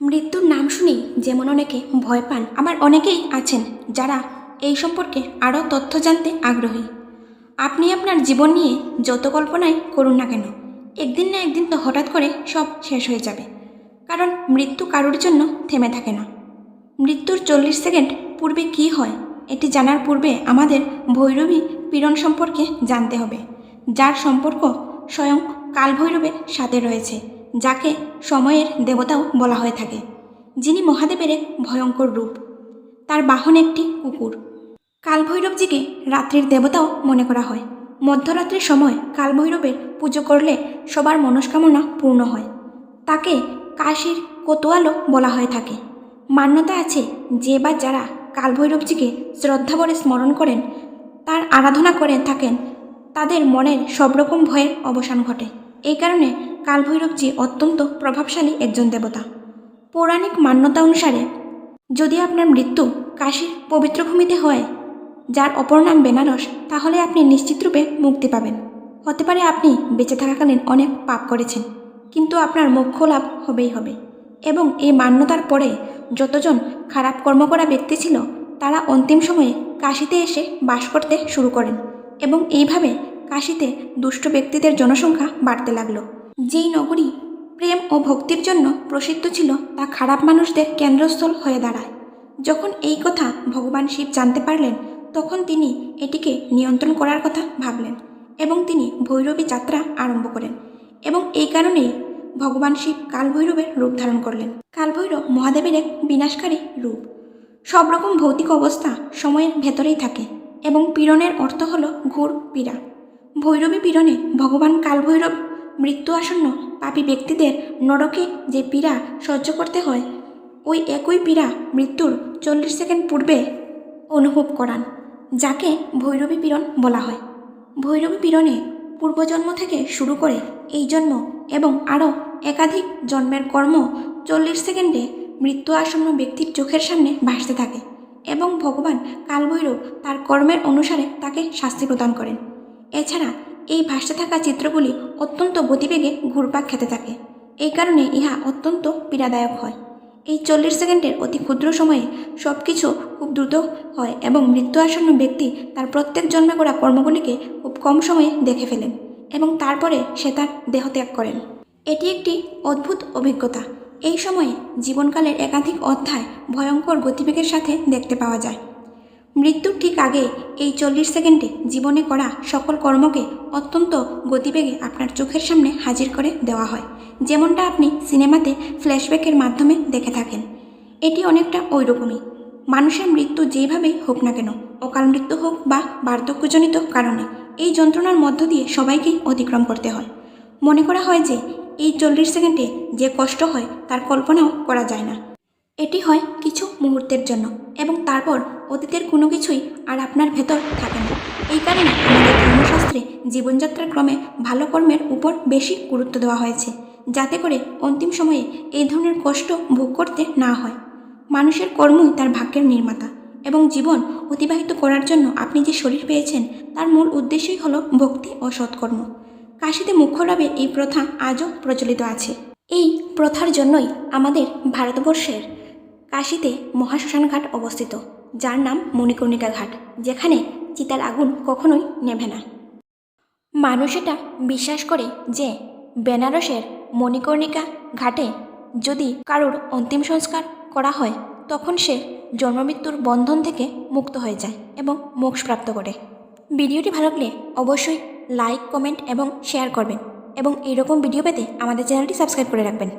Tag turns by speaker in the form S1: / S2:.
S1: মৃত্যুর নাম শুনি যেমন অনেকে ভয় পান আবার অনেকেই আছেন যারা এই সম্পর্কে আরও তথ্য জানতে আগ্রহী। আপনি আপনার জীবন নিয়ে যত কল্পনাই করুন না কেন, একদিন না একদিন তো হঠাৎ করে সব শেষ হয়ে যাবে। কারণ মৃত্যু কারোর জন্য থেমে থাকে না। মৃত্যুর চল্লিশ সেকেন্ড পূর্বে কি হয়, এটি জানার পূর্বে আমাদের ভৈরবী পীড়ন সম্পর্কে জানতে হবে, যার সম্পর্ক স্বয়ং কালভৈরবের সাথে রয়েছে। যাকে সময়ের দেবতাও বলা হয়ে থাকে, যিনি মহাদেবের এক ভয়ঙ্কর রূপ। তার বাহন একটি কুকুর। কালভৈরবজিকে রাত্রির দেবতাও মনে করা হয়। মধ্যরাত্রির সময় কালভৈরবের পুজো করলে সবার মনস্কামনা পূর্ণ হয়। তাকে কাশীর কোতোয়ালও বলা হয়ে থাকে। মান্যতা আছে যে বা যারা কালভৈরবজিকে শ্রদ্ধাভরে স্মরণ করেন, তার আরাধনা করে থাকেন, তাদের মনের সব রকম ভয়ের অবসান ঘটে। এই কারণে কালভৈরবজি অত্যন্ত প্রভাবশালী একজন দেবতা। পৌরাণিক মান্যতা অনুসারে, যদি আপনার মৃত্যু কাশীর পবিত্র ভূমিতে হয়, যার অপর নাম বেনারস, তাহলে আপনি নিশ্চিতরূপে মুক্তি পাবেন। হতে পারে আপনি বেঁচে থাকাকালীন অনেক পাপ করেছেন, কিন্তু আপনার মোক্ষ লাভ হবেই হবে। এবং এই মান্যতার পরে যতজন খারাপ কর্ম করা ব্যক্তি ছিল, তারা অন্তিম সময়ে কাশিতে এসে বাস করতে শুরু করেন এবং এইভাবে কাশিতে দুষ্ট ব্যক্তিদের জনসংখ্যা বাড়তে লাগল। যেই নগরী প্রেম ও ভক্তির জন্য প্রসিদ্ধ ছিল তা খারাপ মানুষদের কেন্দ্রস্থল হয়ে দাঁড়ায়। যখন এই কথা ভগবান শিব জানতে পারলেন, তখন তিনি এটিকে নিয়ন্ত্রণ করার কথা ভাবলেন এবং তিনি ভৈরবী যাত্রা আরম্ভ করেন এবং এই কারণেই ভগবান শিব কালভৈরবের রূপ ধারণ করলেন। কালভৈরব মহাদেবের এক বিনাশকারী রূপ। সব রকম ভৌতিক অবস্থা সময়ের ভেতরেই থাকে এবং পীড়নের অর্থ হল ঘোর পীড়া। ভৈরবী পীড়নে ভগবান কালভৈরব মৃত্যু আসন্ন পাপী ব্যক্তিদের নরকে যে পীড়া সহ্য করতে হয়, ওই একই পীড়া মৃত্যুর চল্লিশ সেকেন্ড পূর্বে অনুভব করান, যাকে ভৈরবী পীড়ন বলা হয়। ভৈরবী পীড়নে পূর্বজন্ম থেকে শুরু করে এই জন্ম এবং আরও একাধিক জন্মের কর্ম চল্লিশ সেকেন্ডে মৃত্যু আসন্ন ব্যক্তির চোখের সামনে ভাসতে থাকে এবং ভগবান কালভৈরব তার কর্মের অনুসারে তাকে শাস্তি প্রদান করেন। এছাড়া এই ভাসতে থাকা চিত্রগুলি অত্যন্ত গতিবেগে ঘুরপাক খেতে থাকে। এই কারণে ইহা অত্যন্ত পীড়াদায়ক হয়। এই চল্লিশ সেকেন্ডের অতি ক্ষুদ্র সময়ে সব কিছু খুব দ্রুত হয় এবং মৃত্যু আসন্ন ব্যক্তি তার প্রত্যেক জন্মে করা কর্মগুলিকে খুব কম সময়ে দেখে ফেলেন এবং তারপরে সে তার দেহত্যাগ করেন। এটি একটি অদ্ভুত অভিজ্ঞতা। এই সময়ে জীবনকালের একাধিক অধ্যায় ভয়ঙ্কর গতিবেগের সাথে দেখতে পাওয়া যায়। মৃত্যুর ঠিক আগে এই চল্লিশ সেকেন্ডে জীবনে করা সকল কর্মকে অত্যন্ত গতিবেগে আপনার চোখের সামনে হাজির করে দেওয়া হয়। যেমনটা আপনি সিনেমাতে ফ্ল্যাশব্যাকের মাধ্যমে দেখে থাকেন। এটি অনেকটা ওই রকমই মানুষের মৃত্যু যেইভাবেই হোক না কেন, অকাল মৃত্যু হোক বা বার্ধক্যজনিত কারণে, এই যন্ত্রণার মধ্য দিয়ে সবাইকেই অতিক্রম করতে হয়। মনে করা হয় যে, এই চল্লিশ সেকেন্ডে যে কষ্ট হয়, তার কল্পনাও করা যায় না। এটি হয় কিছু মুহূর্তের জন্য এবং তারপর অতীতের কোনো কিছুই আর আপনার ভেতর থাকে না। এই কারণে আমাদের ধর্মশাস্ত্রে জীবনযাত্রার ক্রমে ভালো কর্মের উপর বেশি গুরুত্ব দেওয়া হয়েছে, যাতে করে অন্তিম সময়ে এই ধরনের কষ্ট ভোগ করতে না হয়। মানুষের কর্মই তার ভাগ্যের নির্মাতা এবং জীবন অতিবাহিত করার জন্য আপনি যে শরীর পেয়েছেন, তার মূল উদ্দেশ্যই হলো ভক্তি ও সৎকর্ম। কাশীতে মুখ্য লাভের এই প্রথা আজও প্রচলিত আছে। এই প্রথার জন্যই আমাদের ভারতবর্ষের কাশীতে মহাশ্মশান ঘাট অবস্থিত, যার নাম মণিকর্ণিকা ঘাট, যেখানে চিতার আগুন কখনোই নেভে না। মানুষ এটা বিশ্বাস করে যে বেনারসের মণিকর্ণিকা ঘাটে যদি কারোর অন্তিম সংস্কার করা হয়, তখন সে জন্মমৃত্যুর বন্ধন থেকে মুক্ত হয়ে যায় এবং মোক্ষপ্রাপ্ত করে। ভিডিওটি ভালো লাগলে অবশ্যই লাইক, কমেন্ট এবং শেয়ার করবেন এবং এইরকম ভিডিও পেতে আমাদের চ্যানেলটি সাবস্ক্রাইব করে রাখবেন।